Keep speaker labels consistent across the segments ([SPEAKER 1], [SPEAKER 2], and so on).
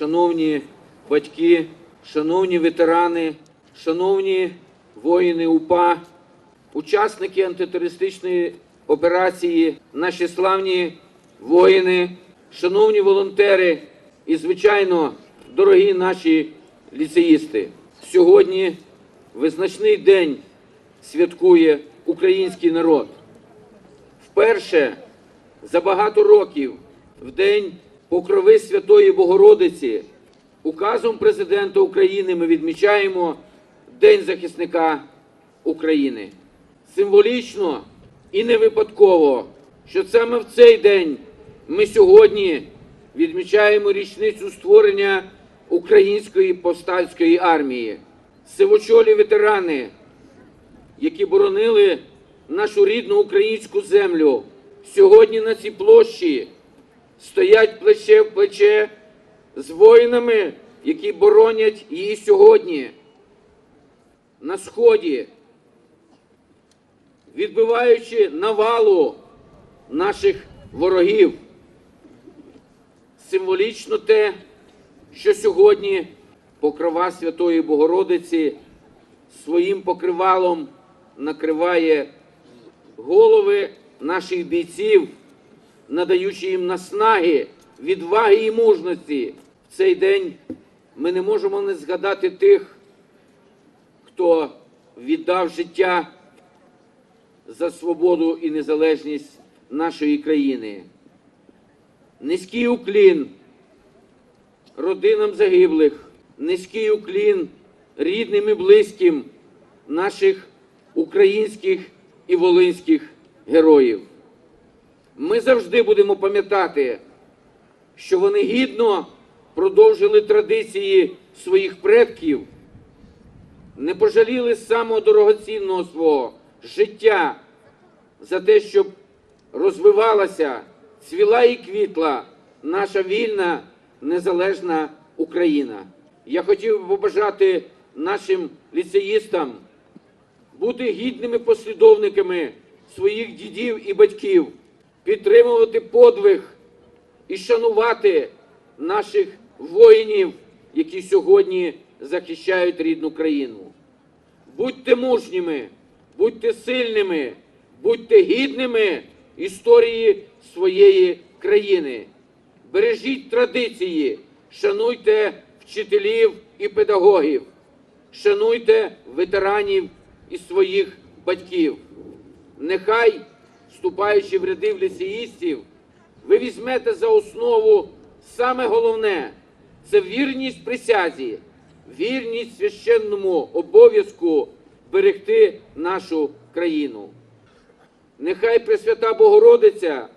[SPEAKER 1] шановні батьки, шановні ветерани, шановні воїни УПА, учасники антитерористичної операції, наші славні воїни, шановні волонтери і, звичайно, дорогі наші ліцеїсти. Сьогодні визначний день святкує український народ. Вперше за багато років в день Покрови Святої Богородиці указом президента України ми відмічаємо День захисника України. Символічно і не випадково, що саме в цей день ми сьогодні відмічаємо річницю створення Української повстанської армії. Сивочолі ветерани, які боронили нашу рідну українську землю, сьогодні на цій площі стоять плече в плече з воїнами, які боронять її сьогодні на сході, відбиваючи навалу наших ворогів. Символічно те, що сьогодні покрова Святої Богородиці своїм покривалом накриває голови наших бійців, надаючи їм наснаги, відваги і мужності. В цей день ми не можемо не згадати тих, хто віддав життя за свободу і незалежність нашої країни. Низький уклін родинам загиблих, низький уклін рідним і близьким наших українських і волинських героїв. Ми завжди будемо пам'ятати, що вони гідно продовжили традиції своїх предків, не пожаліли самого дорогоцінного свого життя за те, щоб розвивалася, цвіла і квітла наша вільна, незалежна Україна. Я хотів би побажати нашим ліцеїстам бути гідними послідовниками своїх дідів і батьків, підтримувати подвиг і шанувати наших воїнів, які сьогодні захищають рідну країну. Будьте мужніми, будьте сильними, будьте гідними історії своєї країни. Бережіть традиції, шануйте вчителів і педагогів, шануйте ветеранів і своїх батьків. Нехай, вступаючи в ряди ліцеїстів, ви візьмете за основу саме головне це вірність присязі, вірність священному обов'язку берегти нашу країну. Нехай Пресвята Богородиця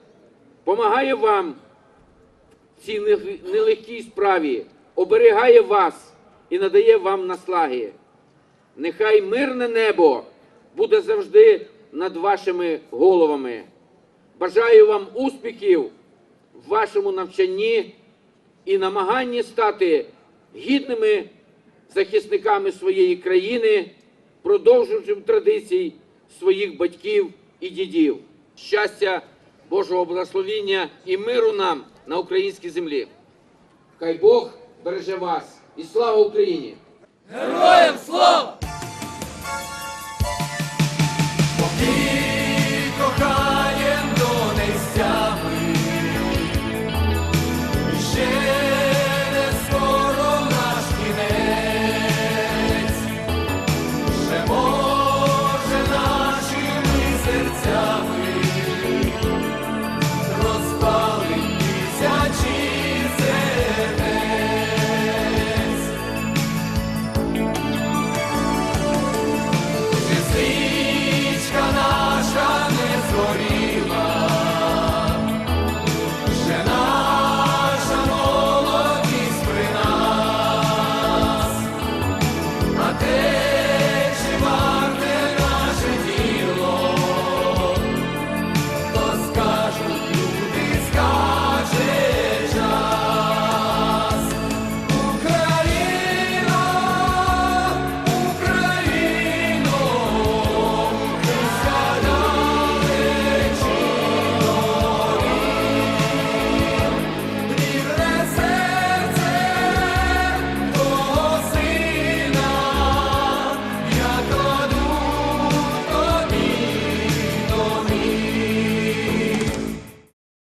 [SPEAKER 1] помагає вам в цій нелегкій справі, оберігає вас і надає вам наслаги. Нехай мирне небо буде завжди над вашими головами. Бажаю вам успіхів в вашому навчанні і намаганні стати гідними захисниками своєї країни, продовжуючим традицій своїх батьків і дідів. Щастя, Божого благословіння і миру нам на українській землі. Хай Бог береже вас і слава Україні!
[SPEAKER 2] Героям слава!